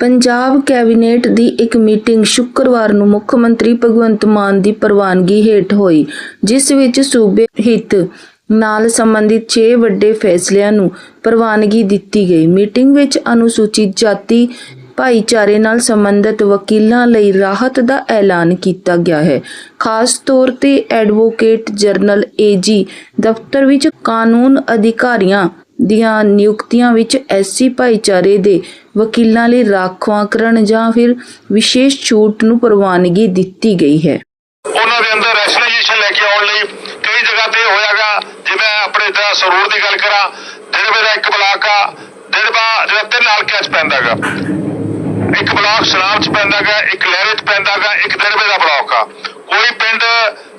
Punjab cabinet ਦੀ ਇੱਕ meeting ਸ਼ੁੱਕਰਵਾਰ ਨੂੰ ਮੁੱਖ ਮੰਤਰੀ ਭਗਵੰਤ ਮਾਨ ਦੀ ਪ੍ਰਵਾਨਗੀ ਹੇਠ ਹੋਈ, ਜਿਸ ਵਿੱਚ ਸੂਬੇ ਹਿੱਤ ਨਾਲ ਸੰਬੰਧਿਤ 6 ਵੱਡੇ ਫੈਸਲਿਆਂ ਨੂੰ ਪ੍ਰਵਾਨਗੀ ਦਿੱਤੀ ਗਈ। ਮੀਟਿੰਗ ਵਿੱਚ ਅਨੁਸੂਚਿਤ ਜਾਤੀ, ਭਾਈਚਾਰੇ ਨਾਲ ਸੰਬੰਧਿਤ ਵਕੀਲਾਂ ਲਈ ਰਾਹਤ ਦਾ ਐਲਾਨ ਕੀਤਾ ਗਿਆ ਹੈ। ਖਾਸ ਤੌਰ ਤੇ ਐਡਵੋਕੇਟ ਜਨਰਲ ਏਜੀ ਦਫ਼ਤਰ ਵਿੱਚ ਕਾਨੂੰਨ ਅਧਿਕਾਰੀਆਂ ਦੀਆਂ ਨਿਯੁਕਤੀਆਂ ਵਿੱਚ ਐਸਸੀ ਭਾਈਚਾਰੇ ਦੇ ਵਕੀਲਾਂ ਲਈ ਰਾਖਵਾਂਕਰਨ ਜਾਂ ਫਿਰ ਵਿਸ਼ੇਸ਼ ਛੂਟ ਨੂੰ ਪ੍ਰਵਾਨਗੀ ਦਿੱਤੀ ਗਈ ਹੈ। ਉਹਨਾਂ ਦੇ ਅੰਦਰ ਰੈਸ਼ਨਲਾਈਜੇਸ਼ਨ ਲੈ ਕੇ ਆਉਣ ਲਈ ਕਈ ਜਗ੍ਹਾ ਤੇ ਹੋਇਆਗਾ, ਜਿਵੇਂ ਆਪਣੇ ਦਾ ਸਰੂਰ ਦੀ ਗੱਲ ਕਰਾਂ ਡਿੜਬੇ ਦਾ ਇੱਕ ਬਲਾਕ ਆ ਡਿੜਬਾ ਜਿਹੜਾ ਤਿੰਨ ਹਲਕਿਆਂ ਚ ਪੈਂਦਾਗਾ। ਇੱਕ ਬਲਾਕ ਸਲਾਮ ਚ ਪੈਂਦਾਗਾ, ਇੱਕ ਲਹਿਰੇ ਚ ਪੈਂਦਾਗਾ, ਇੱਕ ਡਿੜਬੇ ਦਾ ਬਲਾਕ ਆ। ਕੋਈ ਪਿੰਡ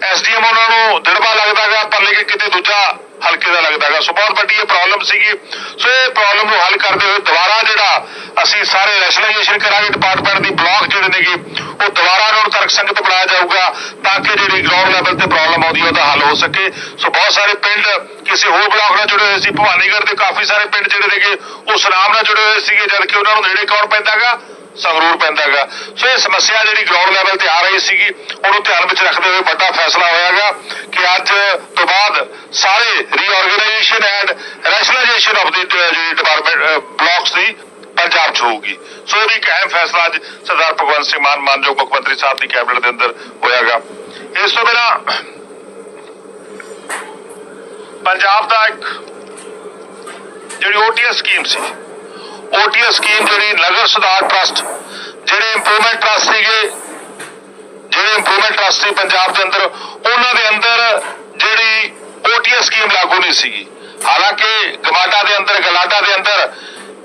ਐਸਡੀਐਮ ਉਹਨਾਂ ਨੂੰ ਡਿੜਬਾ ਲੱਗਦਾਗਾ, ਪਰ ਲੇਕਿਨ ਕਿਤੇ ਦੂਜਾ ਹਲਕੇ ਦਾ ਲੱਗਦਾਗਾ ਸੋ ਬਹੁਤ ਵੱਡੀ ਇਹ ਪ੍ਰੋਬਲਮ ਸੀਗੀ। ਸੋ ਇਹ ਪ੍ਰੋਬਲਮ ਨੂੰ ਹੱਲ ਕਰਦੇ ਹੋਏ ਦੁਬਾਰਾ ਜਿਹੜਾ ਅਸੀਂ ਸਾਰੇ ਰੈਸ਼ਨਲਾਈਜੇਸ਼ਨ ਕਰਾਂਗੇ ਡਿਪਾਰਟਮੈਂਟ ਦੀ ਬਲਾਕ ਜਿਹੜੇ ਨੇਗੇ, ਉਹ ਦੁਬਾਰਾ ਉਹਨਾਂ ਨੂੰ ਤਰਕ ਸੰਗਤ ਬਣਾਇਆ ਜਾਊਗਾ ਤਾਂ ਕਿ ਜਿਹੜੀ ਗਰਾਊਂਡ ਲੈਵਲ ਤੇ ਪ੍ਰੋਬਲਮ ਆਉਂਦੀ ਹੈ, ਉਹਦਾ ਹੱਲ ਹੋ ਸਕੇ। ਸੋ ਬਹੁਤ ਸਾਰੇ ਪਿੰਡ ਕਿਸੇ ਹੋਰ ਬਲਾਕ ਨਾਲ ਜੁੜੇ ਹੋਏ ਸੀ। ਭਵਾਨੀਗੜ੍ਹ ਦੇ ਕਾਫੀ ਸਾਰੇ ਪਿੰਡ ਜਿਹੜੇ ਨੇਗੇ, ਉਹ ਸੁਨਾਮ ਨਾਲ ਜੁੜੇ ਹੋਏ ਸੀਗੇ ਜਦ ਕਿ ਉਹਨਾਂ ਨੂੰ ਨੇੜੇ ਕੌਣ ਪੈਂਦਾਗਾ ਸੰਗਰੂਰ ਪੈਂਦਾਗਾ। ਸੋ ਇਹ ਸਮੱਸਿਆ ਜਿਹੜੀ ਗਰਾਊਂਡ ਲੈਵਲ ਤੇ ਆ ਰਹੀ ਸੀਗੀ ਉਹਨੂੰ ਧਿਆਨ ਵਿੱਚ ਰੱਖਦੇ ਹੋਏ ਵੱਡਾ ਫੈਸਲਾ ਹੋਇਆਗਾ ਕਿ ਅੱਜ ਤੋਂ ਬਾਅਦ ਸਾਰੇ ਰੀਆਰਗੇਨਾਈਜੇਸ਼ਨ ਐਂਡ ਰੈਸ਼ਨਲਾਈਜੇਸ਼ਨ ਆਫ ਦੀ ਜਿਹੜੀ ਡਿਪਾਰਟਮੈਂਟ ਬਲਾਕਸ ਦੀ ਪੰਜਾਬ ਚ ਹੋਊਗੀ। ਸੋ ਇਹ ਵੀ ਇੱਕ ਅਹਿਮ ਫੈਸਲਾ ਅੱਜ ਸਰਦਾਰ ਭਗਵੰਤ ਸਿੰਘ ਮਾਨ ਮਾਨਯੋਗ ਮੁੱਖ ਮੰਤਰੀ ਸਾਹਿਬ ਦੀ ਕੈਬਨਿਟ ਦੇ ਅੰਦਰ ਹੋਇਆਗਾ। ਇਸ ਤੋਂ ਬਿਨਾਂ ਪੰਜਾਬ ਦਾ ਇੱਕ ਜਿਹੜੀ ਓਟੀਐਸ ਸਕੀਮ ਸੀ ਓਟੀਐਸ ਸਕੀਮ ਜਿਹੜੀ ਨਗਰ ਸੁਧਾਰ ਟਰਸਟ, ਜਿਹੜੇ ਇੰਪਰੂਵਮੈਂਟ ਟਰਸਟ ਸੀਗੇ, ਜਿਹੜੇ ਇੰਪਰੂਵਮੈਂਟ ਟਰਸਟ ਸੀ ਪੰਜਾਬ ਦੇ ਅੰਦਰ, ਉਹਨਾਂ ਦੇ ਅੰਦਰ ਜਿਹੜੀ ਓਟੀਐਸ ਸਕੀਮ ਲਾਗੂ ਨਹੀਂ ਸੀਗੀ। ਹਾਲਾਂਕਿ ਗਮਾਡਾ ਦੇ ਅੰਦਰ, ਗਲਾਡਾ ਦੇ ਅੰਦਰ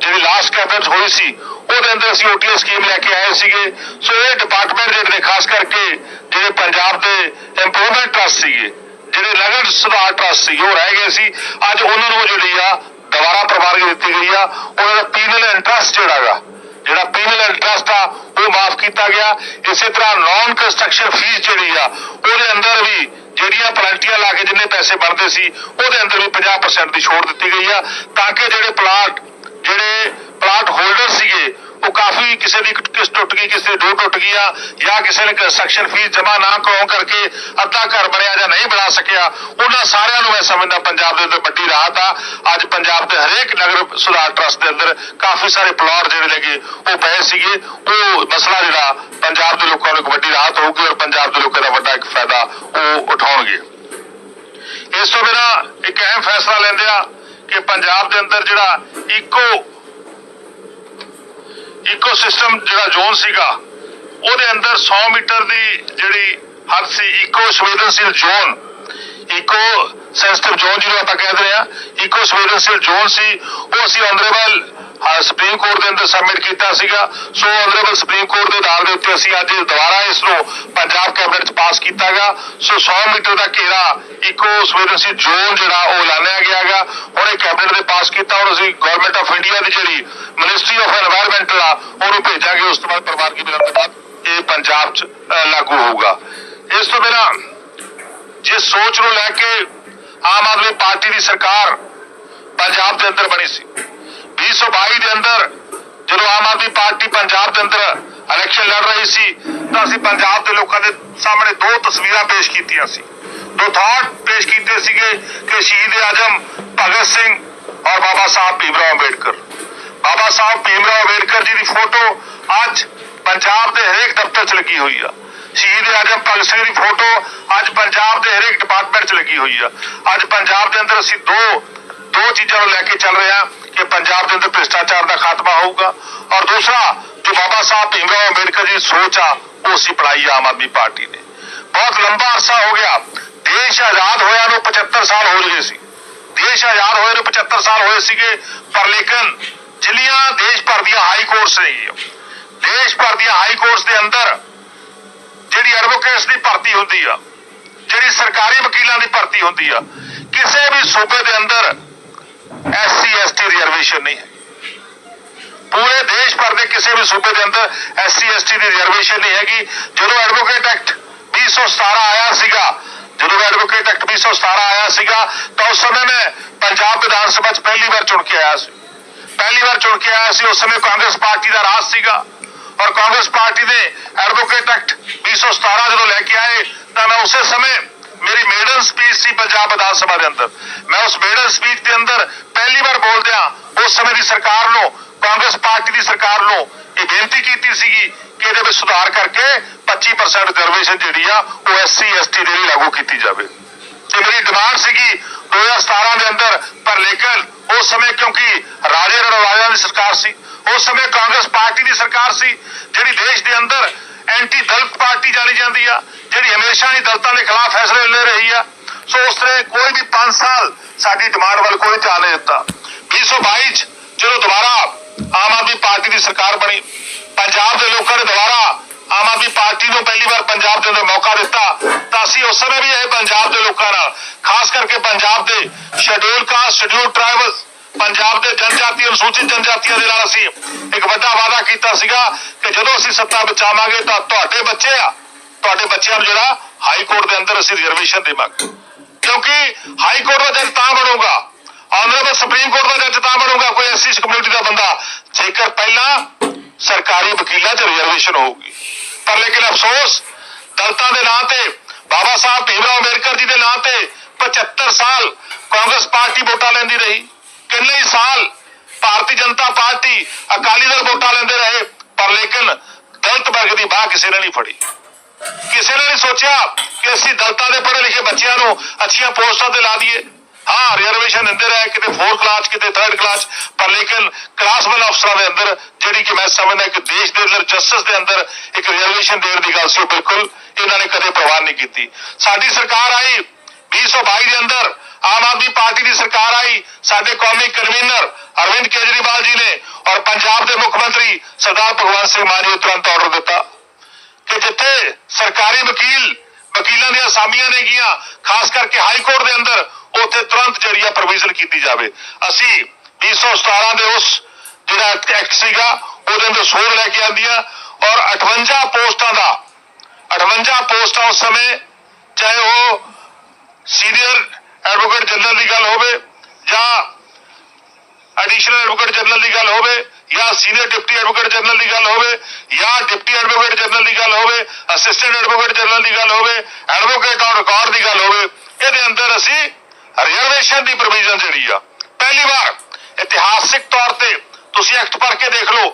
ਜਿਹੜੀ ਲਾਸਟ ਕੈਬਨਿਟ ਹੋਈ ਸੀ, ਉਹਦੇ ਅੰਦਰ ਅਸੀਂ ਓਟੀਐਸ ਸਕੀਮ ਲੈ ਕੇ ਆਏ ਸੀਗੇ। ਸੋ ਇਹ ਡਿਪਾਰਟਮੈਂਟ ਜਿਹੜੇ ਨੇ ਖਾਸ ਕਰਕੇ ਜਿਹੜੇ ਪੰਜਾਬ ਦੇ ਇੰਪਰੂਵਮੈਂਟ ਟਰਸਟ ਸੀਗੇ, ਜਿਹੜੇ ਨਗਰ ਸੁਧਾਰ ਟਰਸਟ ਸੀ ਉਹ ਰਹਿ ਗਏ ਸੀ। ਅੱਜ ਉਹਨਾਂ ਨੂੰ ਜਿਹੜੀ ਆ ਦੁਬਾਰਾ ਪ੍ਰਵਾਨਗੀ ਦਿੱਤੀ ਗਈ ਆ, ਉਹਨਾਂ ਦਾ ਪੀਨਲ ਇੰਟਰਸਟ ਜਿਹੜਾਗਾ ਜਿਹੜਾ ਪੀਨਲ ਇੰਟਰਸਟ ਆ, ਉਹ ਮਾਫ ਕੀਤਾ ਗਿਆ। ਇਸੇ ਤਰ੍ਹਾਂ ਨਾਨ ਕੰਸਟਰਕਸ਼ਨ ਫੀਸ ਜਿਹੜੀ ਆ, ਉਹਦੇ ਅੰਦਰ ਵੀ ਜਿਹੜੀਆਂ ਪਲਾਂਟੀਆਂ ਲਾ ਕੇ ਜਿੰਨੇ ਪੈਸੇ ਬਣਦੇ ਸੀ, ਉਹਦੇ ਅੰਦਰ ਵੀ 50% ਦੀ ਛੋਟ ਦਿੱਤੀ ਗਈ ਆ, ਤਾਂ ਕਿ ਜਿਹੜੇ ਪਲਾਟ ਜਿਹੜੇ ਪਲਾਟ ਹੋਲਡਰ ਸੀਗੇ ਉਹ ਕਾਫੀ ਕਿਸੇ ਦੀ ਕਿਸ ਟੁੱਟ ਗਈ, ਕਿਸੇ ਦੀ ਦੋ ਟੁੱਟ ਗਈਆਂ ਜਾਂ ਕਿਸੇ ਨੇ ਕੰਸਟਰਕਸ਼ਨ ਫੀਸ ਜਮ੍ਹਾਂ ਨਾ ਕਰਾਉਣ ਕਰਕੇ ਅੱਧਾ ਘਰ ਬਣਿਆ ਜਾਂ ਨਹੀਂ ਬਣਾ ਸਕਿਆ, ਉਹਨਾਂ ਸਾਰਿਆਂ ਨੂੰ ਮੈਂ ਸਮਝਦਾ ਪੰਜਾਬ ਦੇ ਅੰਦਰ ਵੱਡੀ ਰਾਹਤ ਆ। ਅੱਜ ਪੰਜਾਬ ਦੇ ਹਰੇਕ ਨਗਰ ਸੁਧਾਰ ਟਰਸਟ ਦੇ ਅੰਦਰ ਕਾਫੀ ਸਾਰੇ ਪਲਾਟ ਜਿਹੜੇ ਲੱਗੇ ਉਹ ਪਏ ਸੀਗੇ। ਉਹ ਮਸਲਾ ਜਿਹੜਾ ਪੰਜਾਬ ਦੇ ਲੋਕਾਂ ਨੂੰ ਵੱਡੀ ਰਾਹਤ ਹੋਊਗੀ ਔਰ ਪੰਜਾਬ ਦੇ ਲੋਕਾਂ ਦਾ ਵੱਡਾ ਇੱਕ ਫਾਇਦਾ ਉਹ ਉਠਾਉਣਗੇ। ਇਸ ਤੋਂ ਬਿਨਾਂ ਇੱਕ ਅਹਿਮ ਫੈਸਲਾ ਲੈਂਦੇ ਆ ਕਿ ਪੰਜਾਬ ਦੇ ਅੰਦਰ ਜਿਹੜਾ ਇਕੋ ਇਕੋਸਿਸਟਮ ਜਿਹੜਾ ਜ਼ੋਨ ਸੀਗਾ, ਉਹਦੇ ਅੰਦਰ 100 ਮੀਟਰ ਦੀ ਜਿਹੜੀ ਹੱਦ ਸੀ ਇਕੋ ਸੰਵੇਦਨਸ਼ੀਲ ਜ਼ੋਨ। ਇਕੋ ਸੈਂਸਿਟਿਵ ਜ਼ੋਨ ਜਿਹਨੂੰ ਆਪਾਂ ਕਹਿੰਦੇ ਆ ਇਕੋ ਸੰਵੇਦਨਸ਼ੀਲ ਜ਼ੋਨ ਸੀ, ਉਹ ਅਸੀਂ ਆਨਰੇਬਲ ਕੋਰਟ ਦੇ ਅੰਦਰ ਸਬਮਿਟ ਕੀਤਾ ਸੀਗਾ। ਸੋ ਆਨਰੇਬਲ ਸੁਪਰੀਮ ਕੋਰਟ ਦੇ ਆਧਾਰ ਦੇ ਉੱਤੇ ਅਸੀਂ ਅੱਜ ਦੁਬਾਰਾ ਇਸ ਨੂੰ ਪੰਜਾਬ ਕੈਬਨਿਟ ਚ ਪਾਸ ਕੀਤਾਗਾ। ਸੋ 100 ਮੀਟਰ ਦਾ ਘੇਰਾ ਇਕੋ ਸਵੇਰਸੀ ਜ਼ੋਨ ਜਿਹੜਾ ਉਹ ਐਲਾਨਿਆ ਗਿਆਗਾ। ਹੁਣ ਇਹ ਕੈਬਨਿਟ ਦੇ ਪਾਸ ਕੀਤਾ ਔਰ ਅਸੀਂ ਗਵਰਨਮੈਂਟ ਆਫ ਇੰਡੀਆ ਦੀ ਜਿਹੜੀ ਮਿਨਿਸਟਰੀ ਆਫ এনवायरमेंट ਆ, ਉਹਨੂੰ ਭੇਜਾਂਗੇ। ਉਸ ਤੋਂ ਬਾਅਦ ਪਰਿਵਾਰ ਕੀ ਬਿਲੰਦ ਬਾਅਦ ਇਹ ਪੰਜਾਬ ਚ ਲਾਗੂ ਹੋਊਗਾ। ਇਸ ਤੋਂ ਬਿਨਾ ਜਿਸ ਸੋਚ ਨੂੰ ਲੈ ਕੇ ਆਮ ਆਦਮੀ ਪਾਰਟੀ ਦੀ ਸਰਕਾਰ ਪੰਜਾਬ ਦੇ ਅੰਦਰ ਬਣੀ ਸੀ 2022 ਦੇ ਅੰਦਰ ਜਦੋਂ ਆਮ ਆਦਮੀ ਪਾਰਟੀ ਪੰਜਾਬ ਦੇ ਅੰਦਰ ਇਲੈਕਸ਼ਨ ਲੜ ਰਹੀ ਸੀ, ਤਾਂ ਅਸੀਂ ਪੰਜਾਬ ਦੇ ਲੋਕਾਂ ਦੇ ਸਾਹਮਣੇ ਦੋ ਤਸਵੀਰਾਂ ਪੇਸ਼ ਕੀਤੀਆਂ ਸੀ। ਦੋ ਥਾਟ ਪੇਸ਼ ਕੀਤੇ ਸੀਗੇ ਕਿ ਸ਼ਹੀਦ ਆਜਮ, ਭਗਤ ਸਿੰਘ ਔਰ ਬਾਬਾ ਸਾਹਿਬ ਭੀਮਰਾਓ ਅੰਬੇਡਕਰ। ਬਾਬਾ ਸਾਹਿਬ ਭੀਮਰਾਓ ਅੰਬੇਡਕਰ ਜੀ ਦੀ ਫੋਟੋ ਅੱਜ ਪੰਜਾਬ ਦੇ ਹਰੇਕ ਦਫ਼ਤਰ 'ਚ ਲੱਗੀ ਹੋਈ ਆ। ਸ਼ਹੀਦ ਆਜਮ, ਭਗਤ ਸਿੰਘ ਦੀ ਫੋਟੋ ਅੱਜ ਪੰਜਾਬ ਦੇ ਹਰੇਕ ਡਿਪਾਰਟਮੈਂਟ 'ਚ ਲੱਗੀ ਹੋਈ ਆ। ਅੱਜ ਪੰਜਾਬ ਦੇ ਅੰਦਰ ਅਸੀਂ ਦੋ ਦੋ ਚੀਜ਼ਾਂ ਨੂੰ ਲੈ ਕੇ ਚੱਲ ਰਹੇ ਹਾਂ। ਕਿ ਪੰਜਾਬ ਦੇ ਅੰਦਰ ਭ੍ਰਿਸ਼ਟਾਚਾਰ ਦਾ ਖਾਤਮਾ ਹੋਊਗਾ। ਔਰ ਦੂਸਰਾ ਜੋ ਬਾਬਾ ਸਾਹਿਬ ਭੀਮਰਾਓ ਅੰਬੇਡਕਰ ਦੀ ਸੋਚ ਆ, ਉਹ ਅਸੀਂ ਪੜਾਈ ਆਮ ਆਦਮੀ ਪਾਰਟੀ ਨੇ। ਬਹੁਤ ਲੰਬਾ ਅਰਸਾ ਹੋ ਗਿਆ। ਦੇਸ਼ ਆਜ਼ਾਦ ਹੋਇਆ ਨੂੰ 75 ਸਾਲ ਹੋ ਗਏ ਸੀ। ਦੇਸ਼ ਆਜ਼ਾਦ ਹੋਏ ਨੂੰ 75 ਸਾਲ ਹੋਏ ਸੀਗੇ, ਪਰ ਲੇਕਿਨ ਜਿੰਨੀਆਂ ਦੇਸ਼ ਭਰ ਦੀਆਂ ਹਾਈ ਕੋਰਟਸ ਨੇ ਦੇਸ਼ ਭਰ ਦੀਆਂ ਹਾਈ ਕੋਰਟਸ ਦੇ ਅੰਦਰ ਜਿਹੜੀ ਐਡਵੋਕੇਟਸ ਦੀ ਭਰਤੀ ਹੁੰਦੀ ਆ, ਜਿਹੜੀ ਸਰਕਾਰੀ ਵਕੀਲਾਂ ਦੀ ਭਰਤੀ ਹੁੰਦੀ ਆ, ਕਿਸੇ ਵੀ ਸੂਬੇ ਦੇ ਅੰਦਰ ਐਸਸੀ ਐਸਟੀ ਰਿਜ਼ਰਵੇਸ਼ਨ ਨਹੀਂ। ਹੈ ਪੂਰੇ ਦੇਸ਼ ਭਰ ਦੇ ਕਿਸੇ ਵੀ ਸੂਬੇ ਦੇ ਅੰਦਰ ਐਸਸੀ ਐਸਟੀ ਦੀ ਰਿਜ਼ਰਵੇਸ਼ਨ ਨਹੀਂ ਹੈਗੀ। ਜਦੋਂ ਐਡਵੋਕੇਟ ਐਕਟ 2017 ਆਇਆ ਸੀਗਾ, ਜਦੋਂ ਐਡਵੋਕੇਟ ਐਕਟ 2017 ਆਇਆ ਸੀਗਾ, ਤਾਂ ਉਸ ਸਮੇਂ ਮੈਂ ਪੰਜਾਬ ਵਿਧਾਨ ਸਭਾ 'ਚ ਪਹਿਲੀ ਵਾਰ ਚੁਣ ਕੇ ਆਇਆ ਸੀ। ਪਹਿਲੀ ਵਾਰ ਚੁਣ ਕੇ ਆਇਆ ਸੀ, ਉਸ ਸਮੇਂ ਕਾਂਗਰਸ ਪਾਰਟੀ ਦਾ ਰਾਜ ਸੀਗਾ। ਔਰ ਕਾਂਗਰਸ ਪਾਰਟੀ ਦੇ ਐਡਵੋਕੇਟ ਐਕਟ 217 ਜਦੋਂ ਲੈ ਕੇ ਆਏ, ਤਾਂ ਮੈਂ ਉਸੇ ਸਮੇਂ ਮੇਰੀ ਮੇਡਨ ਸਪੀਚ ਸੀ ਪੰਜਾਬ ਵਿਧਾਨ ਸਭਾ ਦੇ ਅੰਦਰ। ਮੈਂ ਉਸ ਮੇਡਨ ਸਪੀਚ ਦੇ ਅੰਦਰ ਪਹਿਲੀ ਵਾਰ ਬੋਲਦਿਆਂ ਉਸ ਸਮੇਂ ਦੀ ਸਰਕਾਰ ਨੂੰ, ਕਾਂਗਰਸ ਪਾਰਟੀ ਦੀ ਸਰਕਾਰ ਨੂੰ ਇਹ ਬੇਨਤੀ ਕੀਤੀ ਸੀਗੀ ਕਿ ਇਹਦੇ ਵਿੱਚ ਸੁਧਾਰ ਕਰਕੇ 25% ਰਿਜ਼ਰਵੇਸ਼ਨ ਜਿਹੜੀ ਆ, ਉਹ ਐਸਸੀ ਐਸਟੀ ਦੇ ਲਈ ਲਾਗੂ ਕੀਤੀ ਜਾਵੇ। ਤੇ ਮੇਰੀ ਡਿਮਾਂਡ ਸੀਗੀ 2017 ਦੇ ਅੰਦਰ, ਪਰ ਲੇਕਿਨ ਉਸ ਸਮੇਂ ਕਿਉਂਕਿ ਰਾਜੇ ਰਣਵਾਜਾ ਦੀ ਸਰਕਾਰ ਸੀ, ਉਸ ਸਮੇਂ ਕਾਂਗਰਸ ਪਾਰਟੀ ਦੀ ਸਰਕਾਰ ਸੀ, ਜਿਹੜੀ ਦੇਸ਼ ਦੇ ਅੰਦਰ ਐਂਟੀ ਦਲਿਤ ਪਾਰਟੀ ਜਾਣੀ ਜਾਂਦੀ ਆ ਜਿਹੜੀ ਹਮੇਸ਼ਾ ਹੀ ਦਲਤਾਂ ਦੇ ਖਿਲਾਫ ਫੈਸਲੇ ਲੈ ਰਹੀ ਆ, ਸੋ ਉਸ ਤਰ੍ਹਾਂ ਕੋਈ ਵੀ 5 ਸਾਲ ਸਾਡੀ ਡਿਮਾਂਡ ਵੱਲ ਕੋਈ ਧਿਆਨ ਨਹੀਂ ਦਿੱਤਾ। 2022 ਚ ਜਦੋਂ ਦੁਬਾਰਾ ਆਮ ਆਦਮੀ ਪਾਰਟੀ ਦੀ ਸਰਕਾਰ ਬਣੀ, ਪੰਜਾਬ ਦੇ ਲੋਕਾਂ ਨੇ ਦੁਬਾਰਾ ਆਮ ਆਦਮੀ ਪਾਰਟੀ ਨੂੰ ਪਹਿਲੀ ਵਾਰ ਪੰਜਾਬ ਦੇ ਅੰਦਰ ਮੌਕਾ ਦਿੱਤਾ, ਤਾਂ ਅਸੀਂ ਉਸ ਸਮੇਂ ਵੀ ਇਹ ਪੰਜਾਬ ਦੇ ਲੋਕਾਂ ਨਾਲ, ਖਾਸ ਕਰਕੇ ਪੰਜਾਬ ਦੇ schedule caste schedule tribals Punjab ਦੇ ਜਨਜਾਤੀ ਅਨੁਸੂਚਿਤ ਜਨਜਾਤੀਆਂ ਦੇ ਨਾਲ ਅਸੀਂ ਇੱਕ ਵੱਡਾ ਵਾਅਦਾ ਕੀਤਾ ਸੀਗਾ ਕਿ ਜਦੋਂ ਅਸੀਂ ਸੱਤਾ ਬਚਾਵਾਂਗੇ ਤਾਂ ਤੁਹਾਡੇ ਬੱਚੇ ਆ ਤੁਹਾਡੇ ਬੱਚਿਆਂ ਨੂੰ ਜਿਹੜਾ ਹਾਈ ਕੋਰਟ ਦੇ ਅੰਦਰ ਅਸੀਂ ਰਿਜ਼ਰਵੇਸ਼ਨ ਦੇਵਾਂਗੇ। ਕਿਉਂਕਿ ਹਾਈ ਕੋਰਟ ਦਾ ਜੱਜ ਤਾਂ ਬਣੂਗਾ। ਆਨਰੇਬਲ ਸੁਪਰੀਮ ਕੋਰਟ ਦਾ ਜੱਜ ਤਾਂ ਬਣੂਗਾ, ਕੋਈ ਐਸਸੀ ਕਮਿਊਨਿਟੀ ਦਾ ਬੰਦਾ। ਜੇਕਰ ਪਹਿਲਾਂ ਸਰਕਾਰੀ ਵਕੀਲਾਂ 'ਚ ਰਿਜ਼ਰਵੇਸ਼ਨ ਹੋਊਗੀ। ਪਰ ਲੇਕਿਨ ਅਫਸੋਸ, ਦਲਤਾਂ ਦੇ ਨਾਂ ਤੇ, ਬਾਬਾ ਸਾਹਿਬ ਭੀਮਰਾਓ ਅੰਬੇਡਕਰ ਜੀ ਦੇ ਨਾਂ ਤੇ 75 ਸਾਲ ਕਾਂਗਰਸ ਪਾਰਟੀ ਵੋਟਾਂ ਲੈਂਦੀ ਰਹੀ। ਕਿੰਨੇ ਸਾਲ ਭਾਰਤੀ ਜਨਤਾ ਪਾਰਟੀ ਅਕਾਲੀ ਦਲ ਵੋਟਾਂ ਲੈਂਦੇ ਰਹੇ, ਪਰ ਲੇਕਿਨ ਦਲਤ ਵਰਗ ਦੀ ਬਾਹ ਕਿਸੇ ਨੇ ਨਹੀਂ ਫੜੀ। ਕਿਸੇ ਨੇ ਨਹੀਂ ਸੋਚਿਆ ਕਿ ਅਸੀਂ ਦਲਤਾਂ ਦੇ ਪੜ੍ਹੇ ਲਿਖੇ ਬੱਚਿਆਂ ਨੂੰ ਅੱਛੀਆਂ ਪੋਸਟਾਂ ਤੇ ਲਾ ਦਈਏ? ਹਾਂ ਰਿਜ਼ਰਵੇਸ਼ਨ ਦਿੰਦੇ ਰਹੇ ਕਿਤੇ 4 ਕਲਾਸ ਕਿਤੇ 3rd ਕਲਾਸ ਪਰ ਲੇਕਿਨ ਕਲਾਸ 1 ਅਫਸਰਾਂ ਦੇ ਅੰਦਰ, ਜਿਹੜੀ ਕਿ ਮੈਂ ਸਮਝਦਾ ਕਿ ਦੇਸ਼ ਦੇ ਅੰਦਰ ਜਸਟਿਸ ਦੇ ਅੰਦਰ ਇੱਕ ਰਿਜ਼ਰਵੇਸ਼ਨ ਦੇਣ ਦੀ ਗੱਲ ਸੀ ਬਿਲਕੁਲ ਇਹਨਾਂ ਨੇ ਕਦੇ ਪ੍ਰਵਾਨ ਨਹੀਂ ਕੀਤੀ। ਸਾਡੀ ਸਰਕਾਰ ਆਈ 2022 ਦੇ ਅੰਦਰ, ਆਮ ਆਦਮੀ ਪਾਰਟੀ ਦੀ ਸਰਕਾਰ ਆਈ, ਸਾਡੇ ਕੌਮੀ ਕਨਵੀਨਰ ਅਰਵਿੰਦ ਕੇਜਰੀਵਾਲ ਜੀ ਨੇ ਔਰ ਪੰਜਾਬ ਦੇ ਮੁੱਖ ਮੰਤਰੀ ਸਰਦਾਰ ਭਗਵੰਤ ਸਿੰਘ ਮਾਨ ਜੀ ਨੇ ਤੁਰੰਤ ਆਰਡਰ ਦਿੱਤਾ। ਕਿ ਜਿੱਥੇ ਸਰਕਾਰੀ ਵਕੀਲ, ਵਕੀਲਾਂ ਦੀਆਂ ਅਸਾਮੀਆਂ ਨੇ ਗੀਆਂ ਖਾਸ ਕਰਕੇ ਹਾਈ ਕੋਰਟ ਦੇ ਅੰਦਰ, ਉੱਥੇ ਤੁਰੰਤ ਜਰੀਆ ਪ੍ਰੋਵੀਜ਼ਨ ਕੀਤੀ ਜਾਵੇ। ਅਸੀਂ 217 ਦੇ ਉਸ ਜਿਹੜਾ ਐਕਟ ਸੀਗਾ, ਉਹਦੇ ਅੰਦਰ ਸੋਧ ਲੈ ਕੇ ਆਂਦੀਆਂ ਔਰ 58 ਪੋਸਟਾਂ ਦਾ 58 ਪੋਸਟਾਂ ਉਸ ਸਮੇਂ, ਚਾਹੇ ਉਹ ਸੀਨੀਅਰ ਐਡਵੋਕੇਟ ਜਨਰਲ ਦੀ ਗੱਲ ਹੋਵੇ ਜਾਂ ਐਡੀਸ਼ਨਲ ਐਡਵੋਕੇਟ ਜਨਰਲ ਦੀ ਗੱਲ ਹੋਵੇ ਜਾਂ ਸੀਨੀਅਰ ਡਿਪਟੀ ਐਡਵੋਕੇਟ ਜਨਰਲ ਦੀ ਗੱਲ ਹੋਵੇ, ਜਾਂ ਡਿਪਟੀ ਐਡਵੋਕੇਟ ਜਨਰਲ ਦੀ ਗੱਲ ਹੋਵੇ, ਅਸਿਸਟੈਂਟ ਐਡਵੋਕੇਟ ਜਨਰਲ ਦੀ ਗੱਲ ਹੋਵੇ, ਐਡਵੋਕੇਟ ਔਨ ਰਿਕਾਰਡ ਦੀ ਗੱਲ ਹੋਵੇ, ਇਹਦੇ ਅੰਦਰ ਅਸੀਂ ਰਿਜ਼ਰਵੇਸ਼ਨ ਦੀ ਪ੍ਰੋਵੀਜ਼ਨ ਜਿਹੜੀ ਆ, ਪਹਿਲੀ ਵਾਰ ਇਤਿਹਾਸਿਕ ਤੌਰ ਤੇ ਤੁਸੀਂ ਐਕਟ ਪੜ੍ਹ ਕੇ ਦੇਖ ਲਓ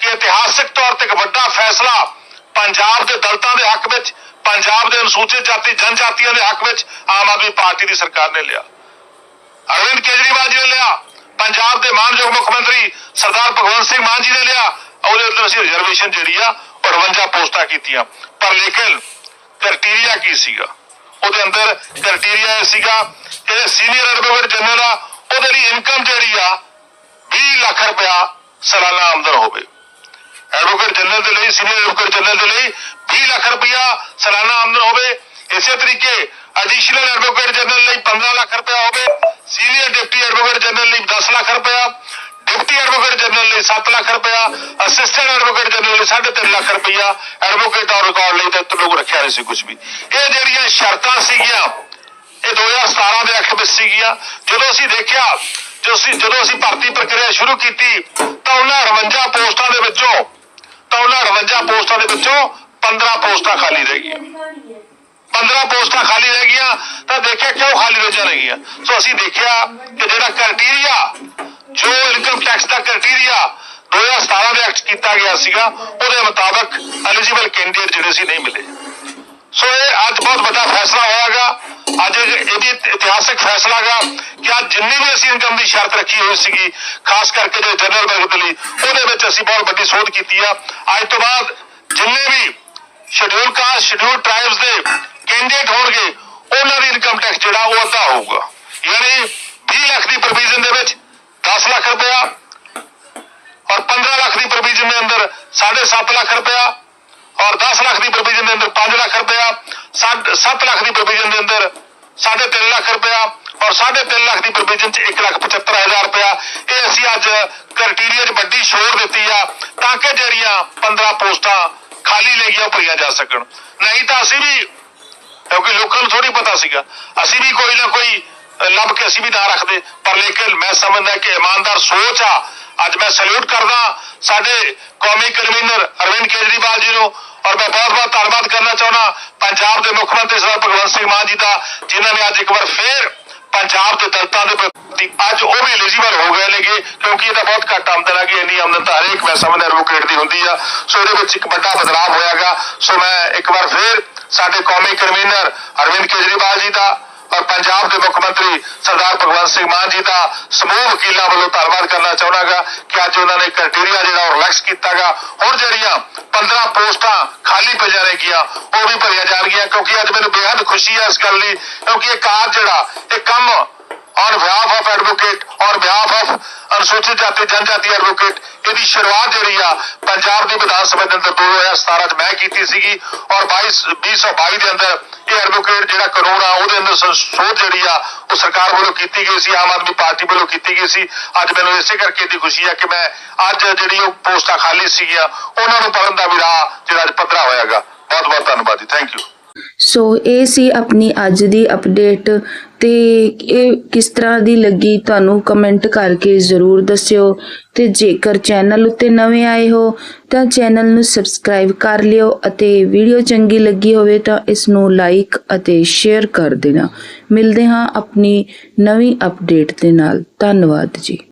ਕਿ ਇਤਿਹਾਸਿਕ ਤੌਰ ਤੇ ਇੱਕ ਵੱਡਾ ਫੈਸਲਾ ਪੰਜਾਬ ਦੇ ਦਲਤਾਂ ਦੇ ਹੱਕ ਵਿੱਚ, ਪੰਜਾਬ ਦੇ ਅਨੁਸੂਚਿਤ ਜਾਤੀ, ਜਨਜਾਤੀਆਂ ਦੇ ਹੱਕ ਵਿੱਚ ਆਮ ਆਦਮੀ ਪਾਰਟੀ ਦੀ ਸਰਕਾਰ ਨੇ ਲਿਆ। ਅਰਵਿੰਦ ਕੇਜਰੀਵਾਲ ਜੀ ਨੇ ਲਿਆ। ਪੰਜਾਬ ਦੇ ਮਾਨਯੋਗ ਮੁੱਖ ਮੰਤਰੀ ਸਰਦਾਰ ਭਗਵੰਤ ਸਿੰਘ ਮਾਨ ਜੀ ਨੇ ਲਿਆ। ਉਹਦੇ ਅੰਦਰ ਅਸੀਂ ਰਿਜ਼ਰਵੇਸ਼ਨ ਜਿਹੜੀ ਆ 58 ਪੋਸਟਾਂ ਕੀਤੀਆਂ। ਪਰ ਲੇਕਿਨ ਕ੍ਰਾਈਟੇਰੀਆ ਕੀ ਸੀਗਾ? ਉਹਦੇ ਅੰਦਰ ਕ੍ਰਾਈਟੇਰੀਆ ਇਹ ਸੀਗਾ ਕਿ ਸੀਨੀਅਰ ਐਡਵੋਕੇਟ ਜਨਰਲ ਆ, ਉਹਦੇ ਲਈ ਇਨਕਮ ਜਿਹੜੀ ਆ 20 ਲੱਖ ਰੁਪਇਆ ਸਾਲਾਨਾ ਆਮਦਨ ਹੋਵੇ। ਐਡਵੋਕੇਟ ਜਨਰਲ ਦੇ ਲਈ ਸੀਨੀਅਰ ਐਡਵੋਕੇਟ ਜਨਰਲ ਦੇ ਲਈ 20 ਲੱਖ ਰੁਪਇਆ ਸਾਲਾਨਾ ਆਮਦਨ ਹੋਵੇ। ਇਸੇ ਤਰੀਕੇ ਐਡੀਸ਼ਨਲ ਐਡਵੋਕੇਟ ਜਨਰਲ ਲਈ 15 ਲੱਖ ਰੁਪਇਆ ਹੋਵੇ। ਸੀਨੀਅਰ ਡਿਪਟੀ ਐਡਵੋਕੇਟ ਜਨਰਲ ਲਈ 10 ਲੱਖ ਰੁਪਇਆ, ਡਿਪਟੀ ਐਡਵੋਕੇਟ ਜਨਰਲ ਲਈ 7 ਲੱਖ ਰੁਪਇਆ, ਅਸਿਸਟੈਂਟ ਐਡਵੋਕੇਟ ਜਨਰਲ ਲਈ 3.5 ਲੱਖ ਰੁਪਇਆ, ਐਡਵੋਕੇਟ ਔਨ ਰਿਕਾਰਡ ਲਈ ਤਾਂ ਲੋਕ ਰੱਖਿਆ ਨਹੀਂ ਸੀ ਕੁਝ ਵੀ। ਇਹ ਜਿਹੜੀਆਂ ਸ਼ਰਤਾਂ ਸੀਗੀਆਂ, ਇਹ 2017 ਦੇ ਐਕਟ ਵਿੱਚ ਸੀਗੀਆਂ। ਜਦੋਂ ਅਸੀਂ ਦੇਖਿਆ, ਜਦੋਂ ਅਸੀਂ ਜਦੋਂ ਅਸੀਂ ਭਰਤੀ ਪ੍ਰਕਿਰਿਆ ਸ਼ੁਰੂ ਕੀਤੀ, ਤਾਂ ਉਹਨਾਂ 58 ਪੋਸਟਾਂ ਦੇ ਵਿੱਚੋਂ ਤਾਂ ਉਹਨਾਂ 58 ਪੋਸਟਾਂ ਦੇ ਵਿੱਚੋਂ 15 ਪੋਸਟਾਂ ਖਾਲੀ ਰਹਿ ਗਈਆਂ। 15 ਪੋਸਟਾਂ ਖਾਲੀ ਰਹਿ ਗਈਆਂ, ਤਾਂ ਦੇਖਿਆ ਕਿਉਂ ਖਾਲੀ ਰਹਿ ਜਾਂਦੀਆਂ ਸੋ ਅਸੀਂ ਦੇਖਿਆ ਕਿ ਜਿਹੜਾ ਕ੍ਰਾਈਟੇਰੀਆ ਜੋ ਇਨਕਮ ਟੈਕਸ ਦਾ ਕ੍ਰਾਈਟੇਰੀਆ 2017 ਦੇ ਐਕਟ ਕੀਤਾ ਗਿਆ ਸੀਗਾ, ਉਹਦੇ ਮੁਤਾਬਕ ਐਲੀਜੀਬਲ ਕੈਂਡੀਡੇਟ ਜਿਹੜੇ ਸੀ ਨਹੀਂ ਮਿਲੇ। ਸੋ ਇਹ ਅੱਜ ਬਹੁਤ ਵੱਡਾ ਫੈਸਲਾ ਹੋਇਆਗਾ। ਅੱਜ ਇਹ ਵੀ ਇਤਿਹਾਸਿਕ ਫੈਸਲਾ ਕਿ ਅੱਜ ਜਿੰਨੀ ਵੀ ਅਸੀਂ ਇਨਕਮ ਦੀ ਸ਼ਰਤ ਰੱਖੀ ਹੋਈ ਸੀਗੀ, ਖਾਸ ਕਰਕੇ ਜੋ ਜਨਰਲ ਵਰਗ ਦੇ ਲਈ, ਉਹਦੇ ਵਿੱਚ ਅਸੀਂ ਬਹੁਤ ਵੱਡੀ ਸੋਧ ਕੀਤੀ ਆ। ਅੱਜ ਤੋਂ ਬਾਅਦ ਜਿੰਨੇ ਵੀ ਸ਼ਡਿਊਲ ਕਾਸਟ ਸ਼ਡਿਊਲ ਟ੍ਰਾਈਬਸ ਦੇ ਕੈਂਡੀਡੇਟ ਹੋਣਗੇ, ਉਹਨਾਂ ਦੀ ਇਨਕਮ ਟੈਕਸ ਜਿਹੜਾ ਉਹ ਅੱਧਾ ਹੋਊਗਾ। ਯਾਨੀ 20 ਲੱਖ ਦੀ ਪ੍ਰੋਵੀਜ਼ਨ ਦੇ ਵਿੱਚ 10 ਲੱਖ ਰੁਪਇਆ ਔਰ 15 ਲੱਖ ਦੀ ਪ੍ਰੋਵੀਜ਼ਨ ਦੇ ਅੰਦਰ 7.5 ਲੱਖ ਰੁਪਇਆ ਔਰ 10 ਲੱਖ ਦੀ ਪ੍ਰੋਵੀਜ਼ਨ ਦੇ ਅੰਦਰ 5 ਲੱਖ ਰੁਪਇਆ 7 ਲੱਖ ਦੀ ਪ੍ਰੋਵੀਜ਼ਨ ਦੇ ਅੰਦਰ 3.5 ਲੱਖ ਰੁਪਇਆ ਔਰ 3.5 ਲੱਖ ਦੀ ਪ੍ਰੋਵੀਜ਼ਨ ਚ 1 ਲੱਖ 75 ਹਜ਼ਾਰ ਰੁਪਇਆ। ਇਹ ਅਸੀਂ ਅੱਜ ਕ੍ਰਾਈਟੇਰੀਆ 'ਚ ਵੱਡੀ ਛੋੜ ਦਿੱਤੀ ਆ ਤਾਂ ਕਿ ਜਿਹੜੀਆਂ 15 ਪੋਸਟਾਂ ਖਾਲੀ ਲੈ ਗਈਆਂ ਉਹ ਭਰੀਆਂ ਜਾ ਸਕਣ। ਨਹੀਂ ਤਾਂ ਅਸੀਂ ਵੀ ਕਿਉਂਕਿ ਲੋਕਾਂ ਨੂੰ ਥੋੜੀ ਪਤਾ ਸੀਗਾ। ਅਸੀਂ ਵੀ ਕੋਈ ਨਾ ਕੋਈ ਲੱਭ ਕੇ ਅਸੀਂ ਵੀ ਨਾ ਰੱਖਦੇ। ਪਰ ਲੇਕਿਨ ਮੈਂ ਸਮਝਦਾ ਕਿ ਇਮਾਨਦਾਰ ਸੋਚ ਆ। ਅੱਜ ਮੈਂ ਸਲੂਟ ਕਰਦਾ ਸਾਡੇ ਕੌਮੀ ਕਨਵੀਨਰ ਅਰਵਿੰਦ ਕੇਜਰੀਵਾਲ ਜੀ ਨੂੰ ਔਰ ਮੈਂ ਬਹੁਤ ਬਹੁਤ ਧੰਨਵਾਦ ਕਰਨਾ ਚਾਹੁੰਦਾ। ਪੰਜਾਬ ਦੇ ਮੁੱਖ ਮੰਤਰੀ ਸਰਦਾਰ ਭਗਵੰਤ ਸਿੰਘ ਮਾਨ ਜੀ ਦਾ, ਜਿਨ੍ਹਾਂ ਨੇ ਅੱਜ ਇੱਕ ਵਾਰ ਫੇਰ ਪੰਜਾਬ ਦੇ ਦਲਤਾਂ ਦੇ ਪ੍ਰਤੀ ਅੱਜ ਉਹ ਵੀ ਐਲੀਜੀਬਲ ਹੋ ਗਏ ਨੇਗੇ, ਕਿਉਂਕਿ ਇਹ ਤਾਂ ਬਹੁਤ ਘੱਟ ਆਮਦਨ ਹੈਗੀ, ਇੰਨੀ ਆਮਦਨ ਤਾਂ ਹਰੇਕ ਮੈਂ ਸਮਝਦਾ ਐਡਵੋਕੇਟ ਦੀ ਹੁੰਦੀ ਆ। ਸੋ ਇਹਦੇ ਵਿੱਚ ਇੱਕ ਵੱਡਾ ਬਦਲਾਅ ਹੋਇਆਗਾ। ਸੋ ਮੈਂ ਇੱਕ ਵਾਰ ਫੇਰ ਸਾਡੇ ਕੌਮੀ ਕਨਵੀਨਰ ਅਰਵਿੰਦ ਕੇਜਰੀਵਾਲ ਜੀ ਦਾ ਔਰ ਪੰਜਾਬ ਦੇ ਮੁੱਖ ਮੰਤਰੀ ਸਰਦਾਰ ਭਗਵੰਤ ਸਿੰਘ ਮਾਨ ਜੀ ਦਾ ਸਮੂਹ ਵਕੀਲਾਂ ਵੱਲੋਂ ਧੰਨਵਾਦ ਕਰਨਾ ਚਾਹੁੰਦਾਗਾ ਕਿ ਅੱਜ ਉਹਨਾਂ ਨੇ ਕ੍ਰਾਈਟੇਰੀਆ ਜਿਹੜਾ ਉਹ ਰਿਲੈਕਸ ਕੀਤਾਗਾ। ਹੁਣ ਜਿਹੜੀਆਂ 15 ਪੋਸਟਾਂ ਖਾਲੀ ਪਈਆਂ ਨੇਗੀਆਂ ਉਹ ਵੀ ਭਰੀਆਂ ਜਾਣਗੀਆਂ ਕਿਉਂਕਿ ਅੱਜ ਮੈਨੂੰ ਬੇहद ਖੁਸ਼ੀ ਹੈ ਇਸ ਗੱਲ ਦੀ, ਕਿਉਂਕਿ ਇਹ ਕਾਰਜ ਜਿਹੜਾ, ਇਹ ਕੰਮ on behalf of advocate on behalf of ਅਨੁਸੂਚਿਤ ਜਾਤੀ, ਜਨਜਾਤੀ ਐਡਵੋਕੇਟ ਇਹਦੀ ਸ਼ੁਰੂਆਤ ਜਿਹੜੀ ਆ ਪੰਜਾਬ ਦੀ ਵਿਧਾਨ ਸਭਾ ਦੇ ਅੰਦਰ 2017 ਚ ਮੈਂ ਕੀਤੀ ਸੀਗੀ ਔਰ 22 2022 ਦੇ ਅੰਦਰ ਇਹ ਐਡਵੋਕੇਟ ਜਿਹੜਾ ਕਾਨੂੰਨ ਆ, ਉਹਦੇ ਅੰਦਰ ਸੰਸ਼ੋਧ ਜਿਹੜੀ ਆ, ਉਹ ਸਰਕਾਰ ਵੱਲੋਂ ਕੀਤੀ ਗਈ ਸੀ, ਆਮ ਆਦਮੀ ਪਾਰਟੀ ਵੱਲੋਂ ਕੀਤੀ ਗਈ ਸੀ। ਅੱਜ ਮੈਨੂੰ ਇਸੇ ਕਰਕੇ ਦੀ ਖੁਸ਼ੀ ਆ ਕਿ ਮੈਂ ਅੱਜ ਜਿਹੜੀ ਉਹ ਪੋਸਟਾਂ ਖਾਲੀ ਸੀਗੀਆਂ, ਉਹਨਾਂ ਨੂੰ ਭਰਨ ਦਾ ਵੀ ਰਾਹ ਜਿਹੜਾ ਅੱਜ ਪੱਧਰਾ ਹੋਇਆਗਾ। ਬਹੁਤ ਬਹੁਤ ਧੰਨਵਾਦ ਜੀ। ਥੈਂਕ ਯੂ ਸੋ ਇਹ ਸੀ ਆਪਣੀ ਅੱਜ ਦੀ ਅਪਡੇਟ ਤੇ ਇਹ ਕਿਸ ਤਰ੍ਹਾਂ ਦੀ ਲੱਗੀ ਤੁਹਾਨੂੰ ਕਮੈਂਟ ਕਰਕੇ ਜ਼ਰੂਰ ਦੱਸਿਓ। ਤੇ ਜੇਕਰ ਚੈਨਲ ਉੱਤੇ ਨਵੇਂ ਆਏ ਹੋ, ਤਾਂ ਚੈਨਲ ਨੂੰ ਸਬਸਕ੍ਰਾਈਬ ਕਰ ਲਿਓ ਅਤੇ ਵੀਡੀਓ ਚੰਗੀ ਲੱਗੀ ਹੋਵੇ ਤਾਂ ਇਸ ਨੂੰ ਲਾਈਕ ਅਤੇ ਸ਼ੇਅਰ ਕਰ ਦੇਣਾ। ਮਿਲਦੇ ਹਾਂ ਆਪਣੀ ਨਵੀਂ ਅਪਡੇਟ ਦੇ ਨਾਲ। ਧੰਨਵਾਦ ਜੀ।